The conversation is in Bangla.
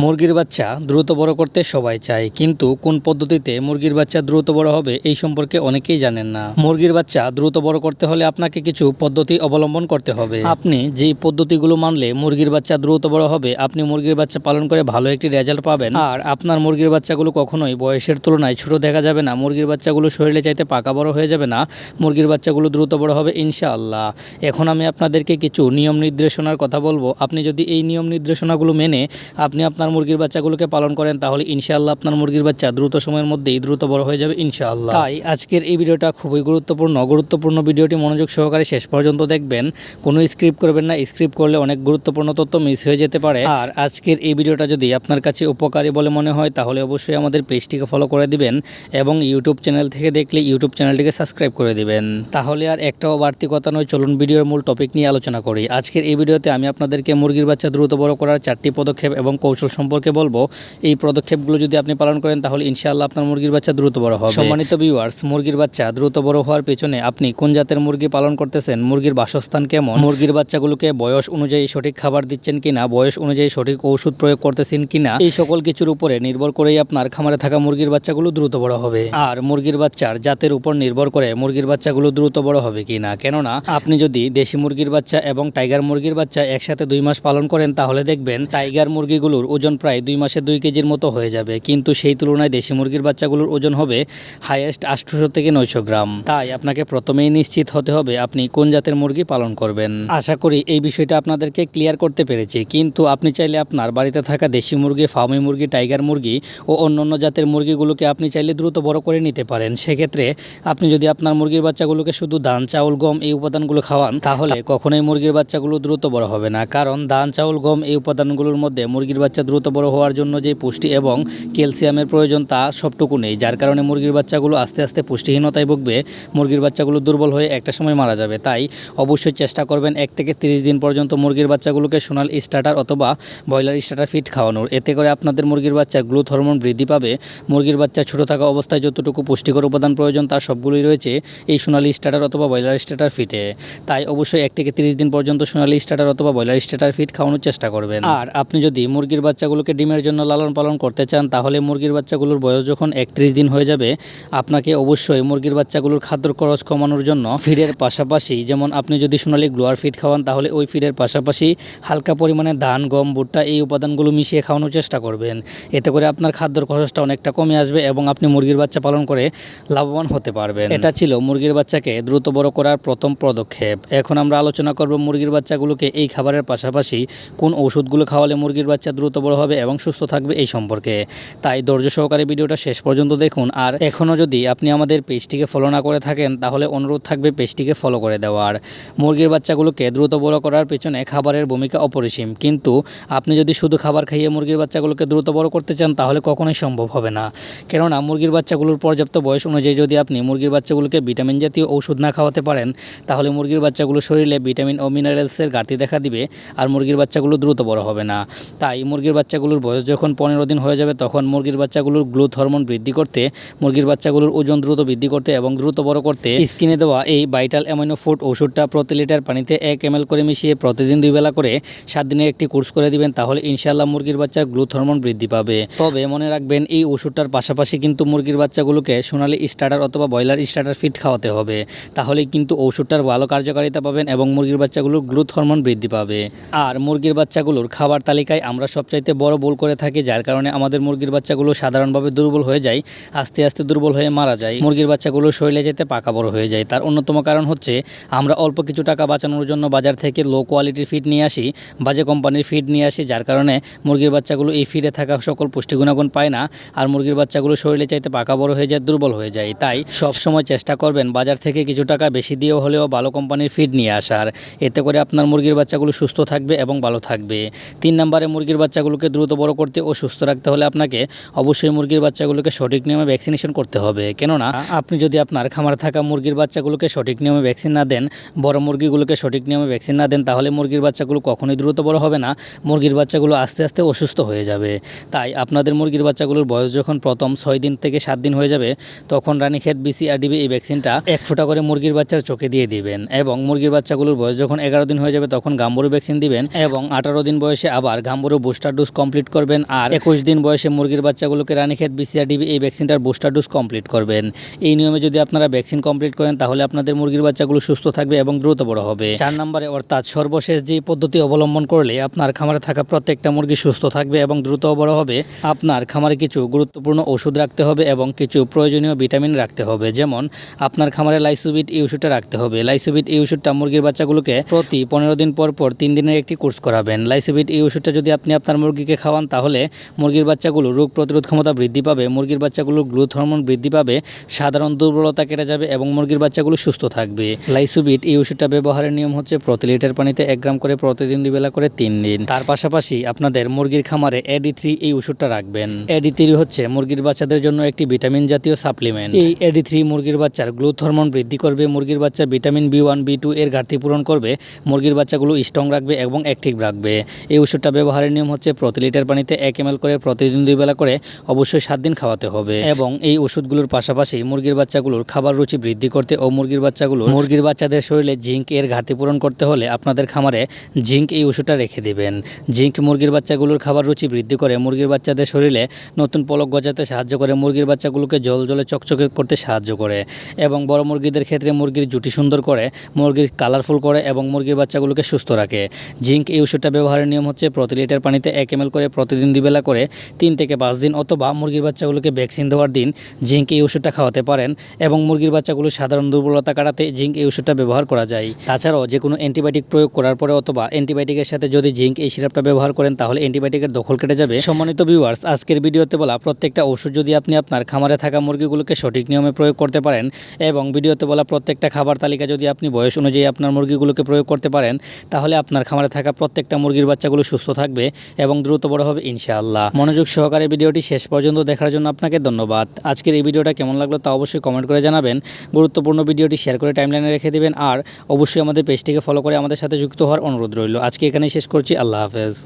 মুরগির বাচ্চা দ্রুত বড় করতে সবাই চায়, কিন্তু কোন পদ্ধতিতে মুরগির বাচ্চা দ্রুত বড় হবে এই সম্পর্কে অনেকেই জানেন না। মুরগির বাচ্চা দ্রুত বড় করতে হলে আপনাকে কিছু পদ্ধতি অবলম্বন করতে হবে। আপনি যে পদ্ধতিগুলো মানলে মুরগির বাচ্চা দ্রুত বড় হবে, আপনি মুরগির বাচ্চা পালন করে ভালো একটি রেজাল্ট পাবেন। আর আপনার মুরগির বাচ্চাগুলো কখনোই বয়সের তুলনায় ছোট দেখা যাবে না, মুরগির বাচ্চাগুলো শরীরে চাইতে পাকা বড় হয়ে যাবে না, মুরগির বাচ্চাগুলো দ্রুত বড় হবে ইনশাআল্লাহ। এখন আমি আপনাদেরকে কিছু নিয়ম নির্দেশনার কথা বলব। আপনি যদি এই নিয়ম নির্দেশনাগুলো মেনে আপনি আপনার মুরগির বাচ্চাগুলোকে পালন করেন, তাহলে ইনশাআল্লাহ আপনার মুরগির বাচ্চা দ্রুত সময়ের মধ্যেই দ্রুত বড় হয়ে যাবে ইনশাআল্লাহ। তাই আজকের এই ভিডিওটা খুবই গুরুত্বপূর্ণ। গুরুত্বপূর্ণ ভিডিওটি মনোযোগ সহকারে শেষ পর্যন্ত দেখবেন। কোনো স্ক্রিপ্ট করবেন না। স্ক্রিপ্ট করলে অনেক গুরুত্বপূর্ণ তথ্য মিস হয়ে যেতে পারে। আর আজকের এই ভিডিওটা যদি আপনার কাছে উপকারী বলে মনে হয়, তাহলে অবশ্যই আমাদের পেজটিকে ফলো করে দিবেন এবং ইউটিউব চ্যানেল থেকে দেখলে ইউটিউব চ্যানেলটিকে সাবস্ক্রাইব করে দিবেন। তাহলে আর একটাও বাড়তি কথা নয়, চলুন ভিডিওর মূল টপিক নিয়ে আলোচনা করি। আজকের এই ভিডিওতে আমি আপনাদেরকে মুরগির বাচ্চা দ্রুত বড় করার চারটি পদক্ষেপ এবং কৌশল সম্পর্কে বলব, এই পদক্ষেপগুলো যদি আপনি পালন করেন, তাহলে ইনশাআল্লাহ আপনার মুরগির বাচ্চা দ্রুত বড় হবে। সম্মানিত ভিউয়ার্স মুরগির বাচ্চা দ্রুত বড় হওয়ার পেছনে আপনি কোন জাতের মুরগি পালন করতেছেন, মুরগির বাসস্থান কেমন, মুরগির বাচ্চাগুলোকে বয়স অনুযায়ী সঠিক খাবার দিচ্ছেন কিনা, বয়স অনুযায়ী সঠিক ওষুধ প্রয়োগ করতেছেন কিনা, এই সকল কিছুর উপরে নির্ভর করেই আপনার খামারে থাকা মুরগির বাচ্চাগুলো দ্রুত বড় হবে। আর মুরগির বাচ্চার জাতের উপর নির্ভর করে মুরগির বাচ্চাগুলো দ্রুত বড় হবে কিনা, কেননা আপনি যদি দেশি মুরগির বাচ্চা এবং টাইগার মুরগির বাচ্চা একসাথে দুই মাস পালন করেন, তাহলে দেখবেন টাইগার মুরগিগুলোর ওজন প্রায় দুই মাসে দুই কেজির মতো হয়ে যাবে। কিন্তু সেই তুলনায় দেশি মুরগির বাচ্চাগুলোর ওজন হবে হাইয়েস্ট আটশোশো থেকে নয়শো গ্রাম। তাই আপনাকে প্রথমেই নিশ্চিত হতে হবে আপনি কোন জাতের মুরগি পালন করবেন। আশা করি এই বিষয়টা আপনাদেরকে ক্লিয়ার করতে পেরেছি। কিন্তু আপনি চাইলে আপনার বাড়িতে থাকা দেশি মুরগি, ফার্মি মুরগি, টাইগার মুরগি ও অন্যান্য জাতের মুরগিগুলোকে আপনি চাইলে দ্রুত বড় করে নিতে পারেন। সেক্ষেত্রে আপনি যদি আপনার মুরগির বাচ্চাগুলোকে শুধু ধান, চাউল, গম এই উপাদানগুলো খাওয়ান, তাহলে কখনোই মুরগির বাচ্চাগুলো দ্রুত বড় হবে না। কারণ ধান, চাউল, গম এই উপাদানগুলোর মধ্যে মুরগির বাচ্চা দ্রুত বড় হওয়ার জন্য যে পুষ্টি এবং ক্যালসিয়ামের প্রয়োজন তা সবটুকু নেই, যার কারণে মুরগির বাচ্চাগুলো আস্তে আস্তে পুষ্টিহীনতায় ভুগবে, মুরগির বাচ্চাগুলো দুর্বল হয়ে একটা সময় মারা যাবে। তাই অবশ্যই চেষ্টা করবেন এক থেকে তিরিশ দিন পর্যন্ত মুরগির বাচ্চাগুলোকে সোনাল স্টার্টার অথবা ব্রয়লার স্টার্টার ফিট খাওয়ানোর। এতে করে আপনাদের মুরগির বাচ্চার গ্রোথ হরমোন বৃদ্ধি পাবে, মুরগির বাচ্চা ছোট থাকা অবস্থায় যতটুকু পুষ্টিকর উপাদান প্রয়োজন তার সবগুলোই রয়েছে এই সোনালি স্টার্টার অথবা ব্রয়লার স্টার্টার ফিটে তাই অবশ্যই এক থেকে তিরিশ দিন পর্যন্ত সোনালি স্টার্টার অথবা ব্রয়লার স্টার্টার ফিট খাওয়ানোর চেষ্টা করবেন। আর আপনি যদি মুরগির বাচ্চাগুলোকে ডিমের জন্য লালন পালন করতে চান, তাহলে মুরগির বাচ্চাগুলোর বয়স যখন একত্রিশ দিন হয়ে যাবে, আপনাকে অবশ্যই মুরগির বাচ্চাগুলোর খাদ্য খরচ কমানোর জন্য ফিডের পাশাপাশি, যেমন আপনি যদি সোনালি গ্লোয়ার ফিড খাওয়ান, তাহলে ওই ফিডের পাশাপাশি হালকা পরিমাণে ধান, গম, ভুট্টা এই উপাদানগুলো মিশিয়ে খাওয়ানোর চেষ্টা করবেন। এতে করে আপনার খাদ্যর খরচটা অনেকটা কমে আসবে এবং আপনি মুরগির বাচ্চা পালন করে লাভবান হতে পারবেন। এটা ছিল মুরগির বাচ্চাকে দ্রুত বড় করার প্রথম পদক্ষেপ। এখন আমরা আলোচনা করব মুরগির বাচ্চাগুলোকে এই খাবারের পাশাপাশি কোন ওষুধগুলো খাওয়ালে মুরগির বাচ্চা দ্রুত বড় হবে এবং সুস্থ থাকবে এই সম্পর্কে। তাই ধৈর্য সহকারে ভিডিওটা শেষ পর্যন্ত দেখুন। আর এখনও যদি আপনি আমাদের পেজটিকে ফলো না করে থাকেন, তাহলে অনুরোধ থাকবে পেজটিকে ফলো করে দেওয়ার। মুরগির বাচ্চাগুলোকে দ্রুত বড় করার পেছনে খাবারের ভূমিকা অপরিসীম। কিন্তু আপনি যদি শুধু খাবার খাইয়ে মুরগির বাচ্চাগুলোকে দ্রুত বড় করতে চান, তাহলে কখনোই সম্ভব হবে না। কেননা মুরগির বাচ্চাগুলোর পর্যাপ্ত বয়স অনুযায়ী যদি আপনি মুরগির বাচ্চাগুলোকে ভিটামিন জাতীয় ওষুধ না খাওয়াতে পারেন, তাহলে মুরগির বাচ্চাগুলোর শরীরে ভিটামিন ও মিনারেলসের ঘাটতি দেখা দিবে, আর মুরগির বাচ্চাগুলো দ্রুত বড় হবে না। তাই মুরগির বাচ্চাগুলোর বয়স যখন পনেরো দিন হয়ে যাবে, তখন মুরগির বাচ্চাগুলোর গ্রোথ হরমোন বৃদ্ধি করতে, মুরগির বাচ্চাগুলোর ওজন দ্রুত বৃদ্ধি করতে এবং দ্রুত বড় করতে স্কিনে দেওয়া এই ভাইটাল অ্যামাইনো ফুড ওষুধটা প্রতি লিটার পানিতে এক এম করে মিশিয়ে প্রতিদিন দুই বেলা করে সাত দিনের একটি কোর্স করে দিবেন, তাহলে ইনশাআল্লাহ মুরগির বাচ্চার গ্রোথ হরমোন বৃদ্ধি পাবে। তবে মনে রাখবেন, এই ওষুধটার পাশাপাশি কিন্তু মুরগির বাচ্চাগুলোকে সোনালি স্টার্টার অথবা ব্রয়লার স্টার্টার ফিট খাওয়াতে হবে। তাহলে কিন্তু ওষুধটার ভালো কার্যকারিতা পাবেন এবং মুরগির বাচ্চাগুলোর গ্রোথ হরমোন বৃদ্ধি পাবে। আর মুরগির বাচ্চাগুলোর খাবার তালিকায় আমরা সবচাইতে বড় ভুল করে থাকি, যার কারণে আমাদের মুরগির বাচ্চাগুলো সাধারণভাবে দুর্বল হয়ে যায়, আস্তে আস্তে দুর্বল হয়ে মারা যায়। মুরগির বাচ্চাগুলো শরীরে যেতে পাকা বড় হয়ে যায়। তার অন্যতম কারণ হচ্ছে, আমরা অল্প কিছু টাকা বাঁচানোর জন্য বাজার থেকে লো কোয়ালিটির ফিড নিয়ে আসি, বাজে কোম্পানির ফিড নিয়ে আসি, যার কারণে মুরগির বাচ্চাগুলো এই ফিডে থাকা সকল পুষ্টি গুণাগুণ পায় না, আর মুরগির বাচ্চাগুলো শরীরে চাইতে পাকা বড় হয়ে যায়, দুর্বল হয়ে যায়। তাই সব সময় চেষ্টা করবেন বাজার থেকে কিছু টাকা বেশি দিয়েও হলেও ভালো কোম্পানির ফিড নিয়ে আসার। এতে করে আপনার মুরগির বাচ্চাগুলো সুস্থ থাকবে এবং ভালো থাকবে। তিন নম্বরে মুরগির বাচ্চাগুলোকে দ্রুত বড় করতে ও সুস্থ রাখতে হলে আপনাকে অবশ্যই মুরগির বাচ্চাগুলোকে সঠিক নিয়মে ভ্যাকসিনেশন করতে হবে। কেননা, আপনি যদি আপনার খামার থাকা মুরগির বাচ্চাগুলোকে সঠিক নিয়মে ভ্যাকসিন না দেন, বড় মুরগিগুলোকে সঠিক নিয়মে ভ্যাকসিন না দেন, তাহলে মুরগির বাচ্চাগুলো কখনোই দ্রুত বড় হবে না। মুরগির বাচ্চাগুলো আস্তে আস্তে অসুস্থ হয়ে যাবে। তাই আপনাদের মুরগির বাচ্চাগুলোর বয়স যখন প্রথম ছয় দিন থেকে সাত দিন হয়ে যাবে, তখন রানীক্ষেত ডিবি এই ভ্যাকসিনটা এক ফোঁটা করে মুরগির বাচ্চার চোখে দিয়ে দিবেন এবং মুরগির বাচ্চাগুলোর বয়স যখন এগারো দিন হয়ে যাবে, তখন গাম্বরু ভ্যাকসিন দিবেন এবং আঠারো দিন বয়সে আবার গাম্বুরু বুস্টার ডোজ কমপ্লিট করবেন আর একুশ দিন বয়সে মুরগির বাচ্চাগুলোকে রানীক্ষেত বিসিআরডিবি এই ভ্যাকসিনটার বুস্টার ডোজ কমপ্লিট করবেন। এই নিয়মে যদি আপনারা ভ্যাকসিন কমপ্লিট করেন, তাহলে আপনাদের মুরগির বাচ্চাগুলো সুস্থ থাকবে এবং দ্রুত বড় হবে। চার নম্বরে অর্থাৎ সর্বশেষ যে পদ্ধতি অবলম্বন করলে আপনার খামারে থাকা প্রত্যেকটা মুরগি সুস্থ থাকবে এবং দ্রুত বড় হবে, আপনার খামারে কিছু গুরুত্বপূর্ণ ওষুধ রাখতে হবে এবং কিছু প্রয়োজনীয় ভিটামিন রাখতে হবে। যেমন, আপনার খামারে লাইসোবিট এই ওষুধটা রাখতে হবে। লাইসোবিট এই ওষুধটা মুরগির বাচ্চাগুলোকে প্রতি পনেরো দিন পর পর তিন দিনের একটি কোর্স করাবেন। লাইসোবিট এই ওষুধটা যদি আপনি আপনার মুরগিকে খাওয়ান, তাহলে মুরগির বাচ্চাগুলো রোগ প্রতিরোধ ক্ষমতা বৃদ্ধি পাবে, মুরগির বাচ্চাগুলোর গ্রোথ হরমোন বৃদ্ধি পাবে, সাধারণ দুর্বলতা কেটে যাবে এবং মুরগির বাচ্চাগুলো সুস্থ থাকবে। লাইসোবিট, এই ওষুধটা ব্যবহারের নিয়ম হচ্ছে প্রতি লিটার পানিতে এক গ্রাম করে প্রতিদিন দুবেলা করে তিন দিন। তার পাশাপাশি আপনাদের মুরগির খামারে এডি থ্রি এই ওষুধটা রাখবেন। এডি থ্রি হচ্ছে মুরগির বাচ্চাদের জন্য একটি ভিটামিন জাতীয় সাপ্লিমেন্ট। এই এডি থ্রি মুরগির বাচ্চার গ্রোথ হরমোন বৃদ্ধি করবে, মুরগির বাচ্চা vitamin B one, B two এর ঘাটতি পূরণ করবে, মুরগির বাচ্চাগুলো স্ট্রং রাখবে এবং অ্যাক্টিভ রাখবে। এই ওষুধটা ব্যবহারের নিয়ম হচ্ছে প্রতি লিটার পানিতে এক এম করে প্রতিদিন দুই বেলা করে অবশ্যই সাত দিন খাওয়াতে হবে। এবং এই ওষুধগুলোর পাশাপাশি মুরগির বাচ্চাগুলোর খাবার রুচি বৃদ্ধি করতে ও মুরগির বাচ্চাগুলো মুরগির বাচ্চাদের শরীরে জিঙ্ক এর ঘাটতি পূরণ করতে হলে আপনাদের খামারে জিঙ্ক এই ওষুধটা রেখে দিবেন। জিঙ্ক মুরগির বাচ্চাগুলোর খাবার রুচি বৃদ্ধি করে মুরগির বাচ্চাদের শরীরে নতুন পলক গজাতে সাহায্য করে, মুরগির বাচ্চাগুলোকে জল জলে চকচকে করতে সাহায্য করে এবং বড় মুরগিদের ক্ষেত্রে মুরগির জুটি সুন্দর করে, মুরগির কালারফুল করে এবং মুরগির বাচ্চাগুলোকে সুস্থ রাখে। জিঙ্ক এই ওষুধটা ব্যবহারের নিয়ম হচ্ছে প্রতি লিটার পানিতে এম করে প্রতিদিন দুবেলা করে তিন থেকে পাঁচ দিন অথবা মুরগির বাচ্চাগুলোকে ভ্যাকসিন দেওয়ার দিন জিঙ্ক এই ওষুধটা খাওয়াতে পারেন এবং মুরগির বাচ্চাগুলো সাধারণ দুর্বলতা কাটাতে জিঙ্ক এই ওষুধটা ব্যবহার করা যায়। তাছাড়াও যে কোনো অ্যান্টিবায়োটিক প্রয়োগ করার পরে অথবা অ্যান্টিবায়োটিকের সাথে যদি জিঙ্ক এই সিরাপটা ব্যবহার করেন তাহলে অ্যান্টিবায়োটিকের দখল কেটে যাবে। সম্মানিত ভিউয়ার্স আজকের ভিডিওতে বলা প্রত্যেকটা ওষুধ যদি আপনি আপনার খামারে থাকা মুরগিগুলোকে সঠিক নিয়মে প্রয়োগ করতে পারেন এবং ভিডিওতে বলা প্রত্যেকটা খাবার তালিকা যদি আপনি বয়স অনুযায়ী আপনার মুরগিগুলোকে প্রয়োগ করতে পারেন, তাহলে আপনার খামারে থাকা প্রত্যেকটা মুরগির বাচ্চাগুলো সুস্থ থাকবে এবং দ্রুত বড় হবে ইনশাআল্লাহ। মনোযোগ সহকারে ভিডিওটি শেষ পর্যন্ত দেখার জন্য আপনাকে ধন্যবাদ। আজকের এই ভিডিওটা কেমন লাগল তা অবশ্যই কমেন্ট করে জানাবেন। গুরুত্বপূর্ণ ভিডিওটি শেয়ার করে টাইমলাইনে রেখে দেবেন আর অবশ্যই আমাদের পেজটিকে ফলো করে আমাদের সাথে যুক্ত হওয়ার অনুরোধ রইল। আজকে এখানেই শেষ করছি। আল্লাহ হাফেজ।